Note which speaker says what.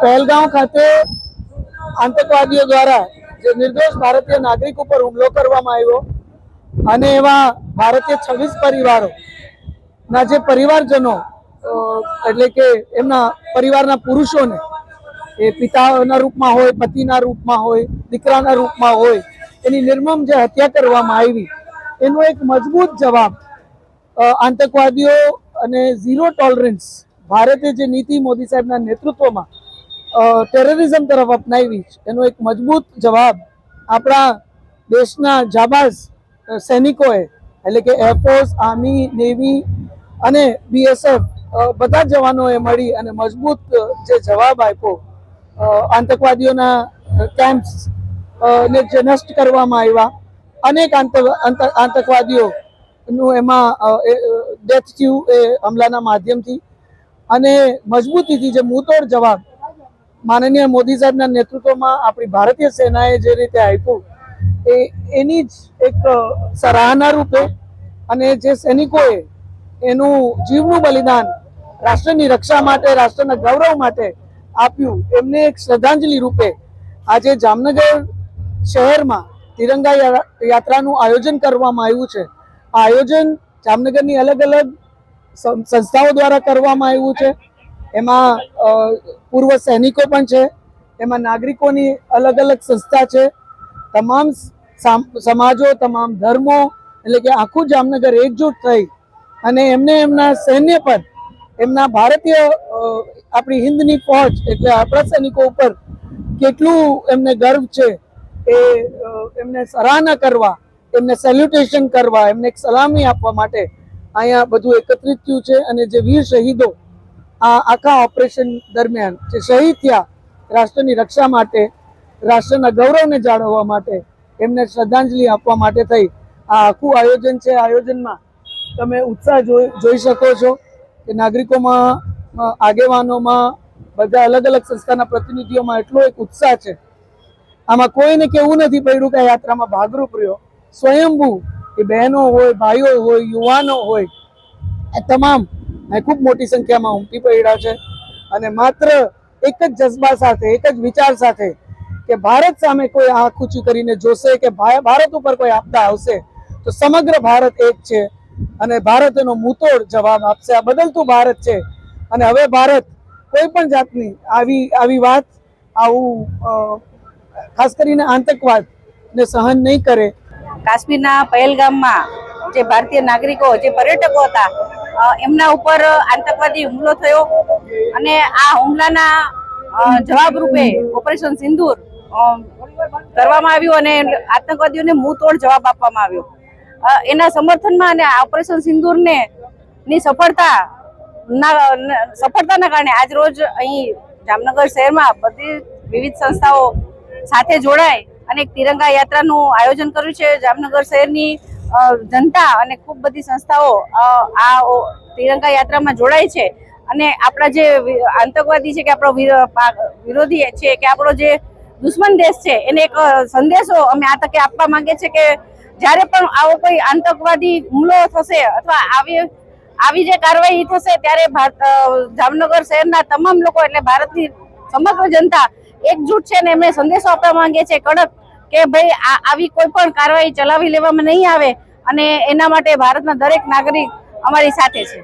Speaker 1: પહેલગાંવ ખાતે આતંકવાદીઓ દ્વારા જે નિર્દોષ ભારતીય નાગરિક ઉપર હુમલો કરવામાં આવ્યો અને એવા ભારતીય છવ્વીસ પરિવારો ના જે પરિવારજનો એટલે કે એમના પરિવારના પુરુષોને, એ પિતાના રૂપમાં હોય, પતિના રૂપમાં હોય, દીકરાના રૂપમાં હોય, એની નિર્મમ જે હત્યા કરવામાં આવી, એનો એક મજબૂત જવાબ આતંકવાદીઓ અને ઝીરો ટોલરન્સ ભારતે જે નીતિ મોદી સાહેબના નેતૃત્વમાં ટેરરિઝમ તરફ અપનાવી એનો એક મજબૂત જવાબ આપણા દેશના જાબાઝ સૈનિકોએ, એટલે કે એરફોર્સ આર્મી નેવી અને બીએસએફ બધા જવાનોએ મળી અને મજબૂત જે જવાબ આપ્યો આતંકવાદીઓના કેમ્પ્સ ને જે નષ્ટ કરવામાં આવ્યા, અનેક આંતક- આંતક- આતંકવાદીઓ એમાં ડેથ થયું એ હમલાના માધ્યમથી અને મજબૂતીથી જે મુતોડ જવાબ માનનીય મોદી સાહેબના નેતૃત્વમાં આપણી ભારતીય સેનાએ જે રીતે આપ્યું, એ એની જ એક સરાહના રૂપે અને જે સૈનિકોએ એનું જીવનું બલિદાન રાષ્ટ્રની રક્ષા માટે, રાષ્ટ્રના ગૌરવ માટે આપ્યું, એમને એક શ્રદ્ધાંજલિ રૂપે આજે જામનગર શહેરમાં તિરંગા યાત્રાનું આયોજન કરવામાં આવ્યું છે. આ આયોજન જામનગરની અલગ અલગ સંસ્થાઓ દ્વારા કરવામાં આવ્યું છે. એમાં પૂર્વ સૈનિકો પણ છે. એમાં નાગરિકોની અલગ અલગ સંસ્થા છે. તમામ સમાજો, તમામ ધર્મો, એટલે કે આખું જામનગર એકજૂટ થઈ અને એમને એમના સૈન્ય પર, એમના ભારતીય આપણી હિન્દની ફોજ એટલે આપણા સૈનિકો ઉપર કેટલું એમને ગર્વ છે એ એમને સરાહના કરવા, એમને સેલ્યુટેશન કરવા, એમને સલામી આપવા માટે અહીંયા બધું એકત્રિત થયું છે અને જે વીર શહીદો આ આખા ઓપરેશન દરમિયાન જે શહીદ થયા રાષ્ટ્રની રક્ષા માટે, રાષ્ટ્રના ગૌરવને જાળવવા માટે, એમને શ્રદ્ધાંજલિ આપવા માટે થઈ. આ આખું આયોજન છે. આયોજનમાં તમે ઉત્સાહ જોઈ શકો છો કે નાગરિકોમાં, આગેવાનોમાં બધા અલગ અલગ સંસ્થાના પ્રતિનિધિઓમાં એટલો એક ઉત્સાહ છે. આમાં કોઈને કેવું નથી પડ્યું કે આ યાત્રામાં ભાગરૂપ રહ્યો. સ્વયંભૂ એ બહેનો હોય, ભાઈઓ હોય, યુવાનો હોય આ તમામ ખૂબ મોટી સંખ્યામાં ઉમટી પડ્યા છે. અને માત્ર એક જ જજ્બા સાથે, એક જ વિચાર સાથે કે ભારત સામે કોઈ આંખ ઊંચી કરીને જોશે કે ભારત ઉપર કોઈ આપદા આવશે, તો સમગ્ર ભારત એક છે. અને ભારત એનો મુતોડ જવાબ આપશે. આ બદલતું ભારત છે. અને હવે ભારત કોઈ પણ જાતની આવી આવી વાત, આવું ખાસ કરીને આતંકવાદ ને સહન નહીં કરે
Speaker 2: કાશ્મીરના પહેલગામમાં જે ભારતીય નાગરિકો, જે પર્યટકો હતા એમના ઉપર આતંકવાદી હુમલો થયો અને આ હુમલાના જવાબ રૂપે ઓપરેશન સિંદૂર કરવામાં આવ્યું અને આતંકવાદીઓને મુંહતોડ જવાબ આપવામાં આવ્યો. એના સમર્થનમાં અને ઓપરેશન સિંદૂરને ની સફળતા સફળતાના કારણે આજ રોજ અહીં જામનગર શહેરમાં બધી વિવિધ સંસ્થાઓ સાથે જોડાય અને એક તિરંગા યાત્રાનું આયોજન કર્યું છે. જામનગર શહેરની જનતા અને ખૂબ બધી સંસ્થાઓ આ તિરંગા યાત્રામાં જોડાય છે. અને આપણા જે આતંકવાદી છે કે આપણો વિરોધી છે કે આપણો જે દુશ્મન દેશ છે, એને એક સંદેશો અમે આ તકે આપવા માંગીએ છીએ કે જ્યારે પણ આવો કોઈ આતંકવાદી હુમલો થશે અથવા આવી આવી જે કાર્યવાહી થશે ત્યારે જામનગર શહેરના તમામ લોકો એટલે ભારતની સમગ્ર જનતા એકજૂટ છે ને એમને સંદેશો આપવા માંગે છે, કડક, કે ભાઈ આવી કોઈ પણ કાર્યવાહી ચલાવી લેવામાં નહીં આવે અને એના માટે ભારતના દરેક નાગરિક અમારી સાથે છે.